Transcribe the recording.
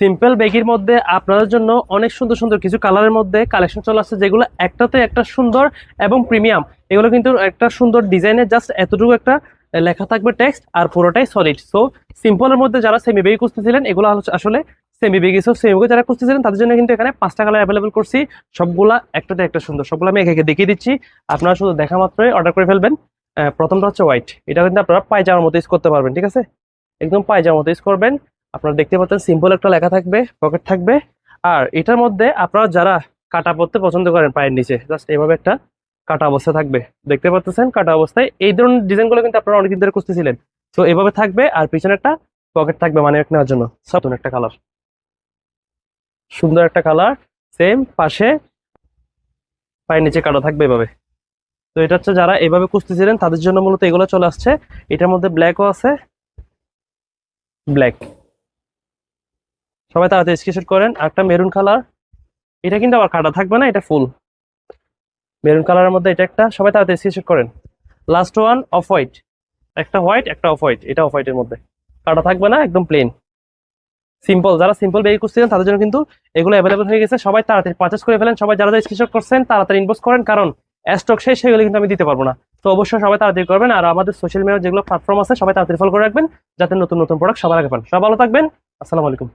Simple বেগির মধ্যে আপনাদের জন্য অনেক সুন্দর সুন্দর কিছু কালারের মধ্যে কালেকশন চলে আসছে, যেগুলো একটাতে একটা সুন্দর এবং প্রিমিয়াম এগুলো কিন্তু একটা সুন্দর ডিজাইনের জাস্ট এতটুকু একটা লেখা থাকবে টেক্সট আর পুরোটাই সলিড সো সিম্পলের মধ্যে যারা সেমি বেগি খুঁজতেছিলেন, এগুলো আসলে semi baggy so semi baggy যারা খুঁজতেছিলেন, তাদের জন্য কিন্তু এখানে পাঁচটা কালার অ্যাভেলেবল করছি। সবগুলা একটাতে একটা সুন্দর, সবগুলো আমি একে একে দেখিয়ে দিচ্ছি। আপনারা শুধু দেখা মাত্রই অর্ডার করে ফেলবেন। প্রথমটা হচ্ছে হোয়াইট এটা কিন্তু আপনারা পায়জামার মতো ইউজ করতে পারবেন, ঠিক আছে? একদম পায়জামার মতো ইউজ করবেন। আপনারা দেখতে পাচ্ছেন সিম্পল একটা লেখা থাকবে পকেট থাকবে। আর এটার মধ্যে আপনারা যারা কাটা পড়তে পছন্দ করেন পায়ের নিচে জাস্ট এভাবে একটা কাটা অবস্থা থাকবে। দেখতে পাচ্ছেন, কাটা অবস্থায়। এই ধরনের ডিজাইনগুলো কিন্তু আপনারা অনেকদিন ধরে খুঁজতেছিলেন। তো এভাবে থাকবে আর পিছনে একটা পকেট থাকবে মানে নেওয়ার জন্য। নতুন একটা কালার সুন্দর একটা কালার সেম পাশে পায়ের নিচে কাটা থাকবে এভাবে। তো এটা হচ্ছে যারা এভাবে খুঁজতেছিলেন, তাদের জন্য মূলত এগুলো চলে আসছে। এটার মধ্যে ব্ল্যাকও আছে। ব্ল্যাক সবাই তাড়াতাড়ি স্ক্রিনশট করেন। একটা মেরুন কালার এটা কিন্তু আবার কাটা থাকবে না, এটা ফুল মেরুন কালারের মধ্যে এটা একটা, সবাই তাড়াতাড়ি স্ক্রিনশট করেন। লাস্ট ওয়ান অফ হোয়াইট একটা হোয়াইট একটা অফ হোয়াইট এটা অফ হোয়াইটের মধ্যে। কাটা থাকবে না, একদম প্লেন সিম্পল যারা সিম্পল বেবি খুঁজছিলেন, তাদের জন্য কিন্তু এগুলো অ্যাভেলেবল হয়ে গেছে। সবাই তাড়াতাড়ি পারচেস করে ফেলেন, সবাই যারা যারা স্ক্রিনশট করছেন, তাড়াতাড়ি ইনবক্স করেন, কারণ স্টক শেষ সেগুলো কিন্তু আমি দিতে পারব না। তো অবশ্যই সবাই তাড়াতাড়ি করবেন, আর আমাদের সোশ্যাল মিডিয়া যেগুলো প্ল্যাটফর্ম আছে, সবাই তাড়াতাড়ি ফলো করে রাখবেন, যাতে নতুন নতুন প্রোডাক্ট সবার আগে পান। সবাই ভালো থাকবেন, আসসালামু আলাইকুম।